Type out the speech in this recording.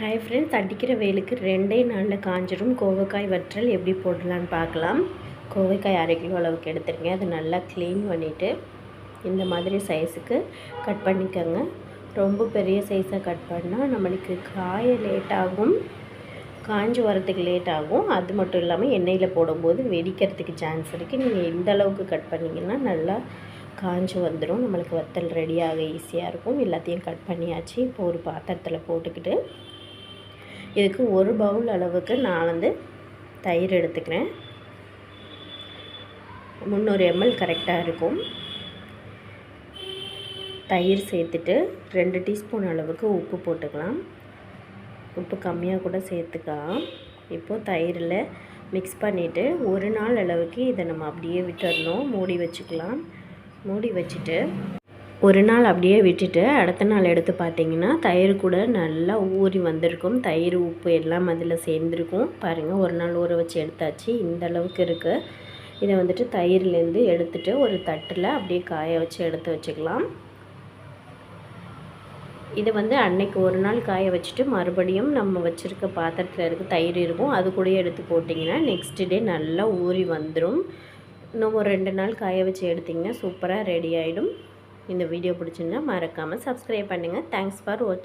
Hi friends அடிக்கிற வெயிலுக்கு ரெண்டே நாளில் காஞ்சிரும். கோவைக்காய் வற்றல் எப்படி போடலான்னு பார்க்கலாம். கோவைக்காய் அரை கிலோ அளவுக்கு எடுத்துருங்க. அதை நல்லா க்ளீன் பண்ணிவிட்டு இந்த மாதிரி சைஸுக்கு கட் பண்ணிக்கோங்க. ரொம்ப பெரிய சைஸாக கட் பண்ணால் நம்மளுக்கு காய லேட் ஆகும். காஞ்சி வரத்துக்கு லேட் ஆகும். அது மட்டும் இல்லாமல் எண்ணெயில் போடும்போது வெடிக்கிறதுக்கு சான்ஸ் இருக்குது நீங்கள் இந்த அளவுக்கு கட் பண்ணிங்கன்னா நல்லா காஞ்சி வந்துடும் நம்மளுக்கு வத்தல் ரெடியாக ஈஸியாக இருக்கும். எல்லாத்தையும் கட் பண்ணியாச்சு. இப்போ ஒரு பாத்திரத்தில் போட்டுக்கிட்டு இதுக்கு ஒரு பவுல் அளவுக்கு நான் வந்து தயிர் எடுத்துக்கிறேன். முந்நூறு எம்எல் கரெக்டாக இருக்கும். தயிர் சேர்த்துட்டு ரெண்டு டீஸ்பூன் அளவுக்கு உப்பு போட்டுக்கலாம். உப்பு கம்மியாக கூட சேர்த்துக்கலாம். இப்போது தயிரில் மிக்ஸ் பண்ணிவிட்டு ஒரு நாள் அளவுக்கு இதை நம்ம அப்படியே விட்டுடணும் மூடி வச்சுக்கலாம். மூடி வச்சுட்டு ஒரு நாள் அப்படியே விட்டுட்டு அடுத்த நாள் எடுத்து பார்த்தீங்கன்னா தயிர் கூட நல்லா ஊறி வந்திருக்கும். தயிர் உப்பு எல்லாம் அதில் சேர்ந்துருக்கும். பாருங்கள் ஒரு நாள் ஊற வச்சு எடுத்தாச்சு. இந்த அளவுக்கு இருக்குது இதை வந்துட்டு தயிர்லேருந்து எடுத்துகிட்டு ஒரு தட்டில் அப்படியே காய வச்சு எடுத்து வச்சுக்கலாம். இதை வந்து அன்னைக்கு ஒரு நாள் காய வச்சுட்டு மறுபடியும் நம்ம வச்சுருக்க பாத்திரத்தில் இருக்க தயிர் இருக்கும். அது கூட எடுத்து போட்டிங்கன்னா நெக்ஸ்ட் டே நல்லா ஊறி வந்துடும் இன்னும் ஒரு ரெண்டு நாள் காய வச்சு எடுத்திங்கன்னா சூப்பராக ரெடி ஆகிடும் இந்த வீடியோ பிடிச்சிருந்தால் மறக்காமல் சப்ஸ்கிரைப் பண்ணுங்கள் தேங்க்ஸ் ஃபார் வாட்சிங்